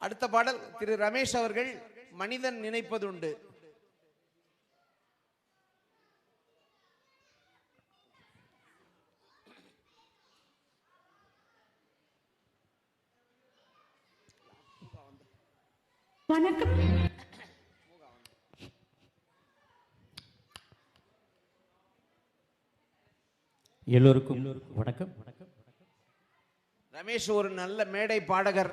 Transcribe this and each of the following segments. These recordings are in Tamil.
அடுத்த பாடல் திரு ரமேஷ் அவர்கள் மனிதன் நினைப்பதுண்டு வணக்கம் எல்லோருக்கும் வணக்கம் வணக்கம். ரமேஷ் ஒரு நல்ல மேடை பாடகர்.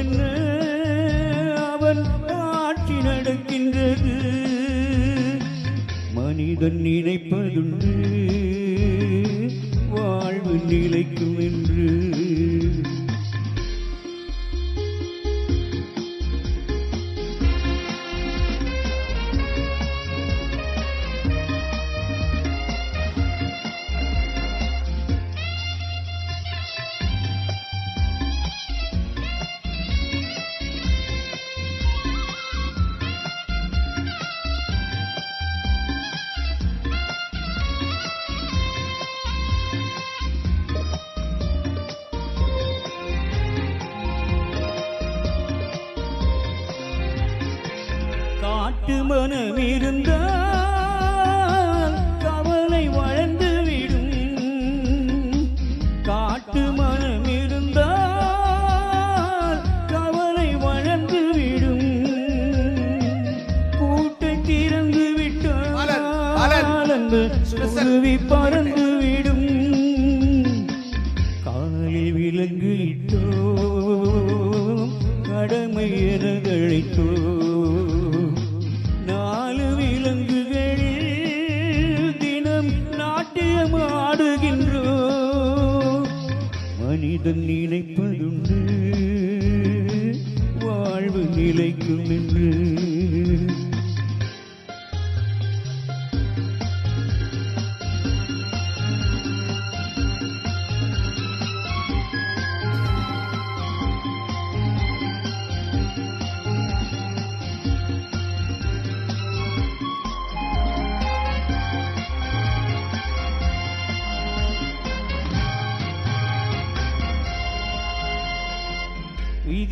என்ன அவன் ஆட்சி நடக்கின்றது? மனிதன் நினைப்பதுண்டு வாழ்வு நிலைக்கும் என்று காட்டு மனம் இருந்தால் கவலை வளர்ந்து விடும் காட்டு மனம் இருந்தால் கவலை வளர்ந்து விடும் கூட்டை திறந்து. விட்டால் அந்த ஸ்பெஷல். குருவி பறந்து விடும் காலில் விலங்கு இட்டோம் கடமை என கழித்தோம் மனிதன் நினைப்பதுண்டு. வாழ்வு நிலைக்கும் என்று.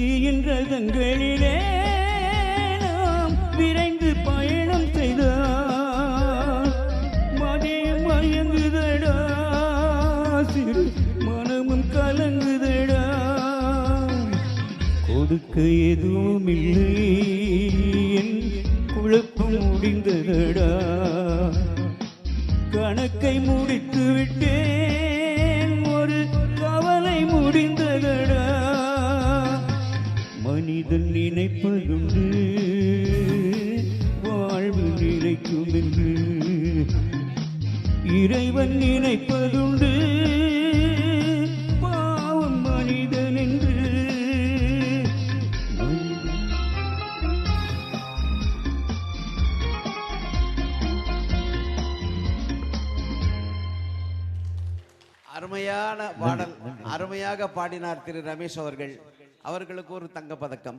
விதியின் ரதங்களிலே நாம் விரைந்து பயணம் செய்தால் மதியம் மயங்குதடா சிறு மனமும் கலங்குதடா. கொடுக்க எதுவும் இல்லை என் குழப்பம் முடிந்ததடா. கணக்கை முடித்து விட்டேன் நினைப்பதுண்டு வாழ்வு நிலைக்கும் என்று இறைவன் நினைப்பதுண்டு. பாவம் மனிதன் என்று அருமையான பாடல் அருமையாக பாடினார் திரு ரமேஷ் அவர்கள். அவர்களுக்கு ஒரு தங்கப் பதக்கம்